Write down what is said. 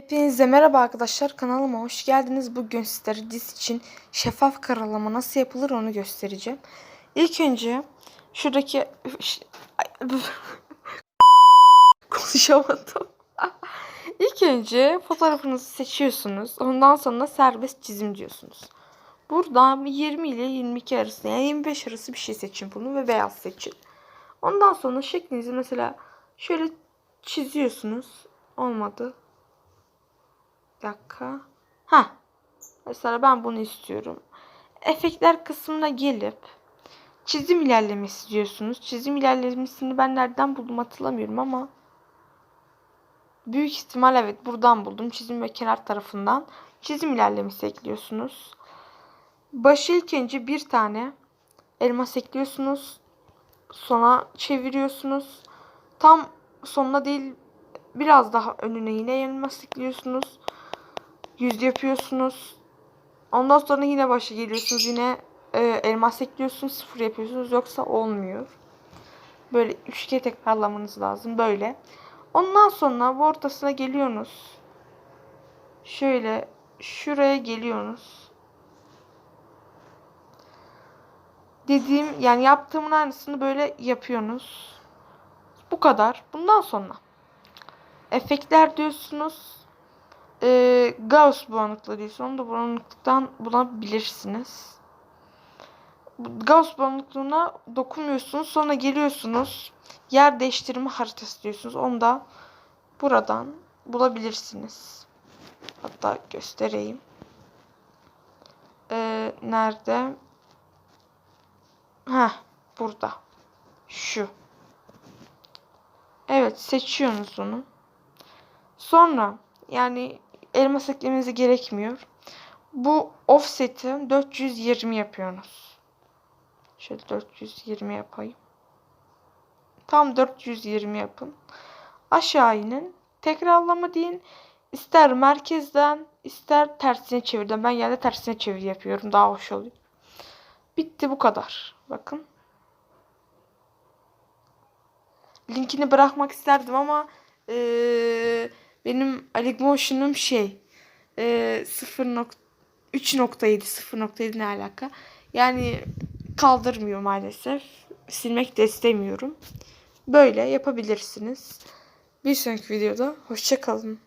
Hepinize merhaba arkadaşlar kanalıma hoş geldiniz. Bugün sizlere diz için şeffaf karalama nasıl yapılır onu göstereceğim. İlk önce şuradaki konuşamadım. İlk önce fotoğrafınızı seçiyorsunuz. Ondan sonra serbest çizim diyorsunuz. Buradan 20 ile 22 arası yani 25 arası bir şey seçin bunu ve beyaz seçin. Ondan sonra şeklinizi mesela şöyle çiziyorsunuz. Olmadı. Bir dakika. Ha. Mesela ben bunu istiyorum. Efektler kısmına gelip çizim ilerlemesi diyorsunuz. Çizim ilerlemesini ben nereden buldum hatırlamıyorum ama büyük ihtimal evet buradan buldum. Çizim ve kenar tarafından çizim ilerlemesi ekliyorsunuz. Başı ilk önce bir tane elmas ekliyorsunuz. Sonra çeviriyorsunuz. Tam sonuna değil biraz daha önüne yine elmas ekliyorsunuz. Yüz yapıyorsunuz. Ondan sonra yine başa geliyorsunuz. Yine e, elmas ekliyorsunuz. Sıfır yapıyorsunuz. Yoksa olmuyor. Böyle üç kere tekrarlamanız lazım. Böyle. Ondan sonra bu ortasına geliyorsunuz. Şöyle şuraya geliyorsunuz. Dediğim yani yaptığımın aynısını böyle yapıyorsunuz. Bu kadar. Bundan sonra efektler diyorsunuz. Ee, Gauss bulanıklığı diyorsun. Onu da bulanıklıktan bulabilirsiniz. Gauss bulanıklığına dokunmuyorsunuz. Sonra geliyorsunuz. Yer değiştirme haritası diyorsunuz. Onu da buradan bulabilirsiniz. Hatta göstereyim. Ee, nerede? Heh, burada. Şu. Evet, seçiyorsunuz onu. Sonra yani elmas eklemenize gerekmiyor. Bu offset'i 420 yapıyorsunuz. Şöyle 420 yapayım. Tam 420 yapın. Aşağı inin. Tekrarlama deyin. İster merkezden ister tersine çevirden. Ben genelde tersine çevir yapıyorum. Daha hoş oluyor. Bitti bu kadar. Bakın. Linkini bırakmak isterdim ama ee, benim Motion'um şey e, 0.3.7 0.7 ne alaka? Yani kaldırmıyor maalesef. Silmek de istemiyorum. Böyle yapabilirsiniz. Bir sonraki videoda hoşçakalın.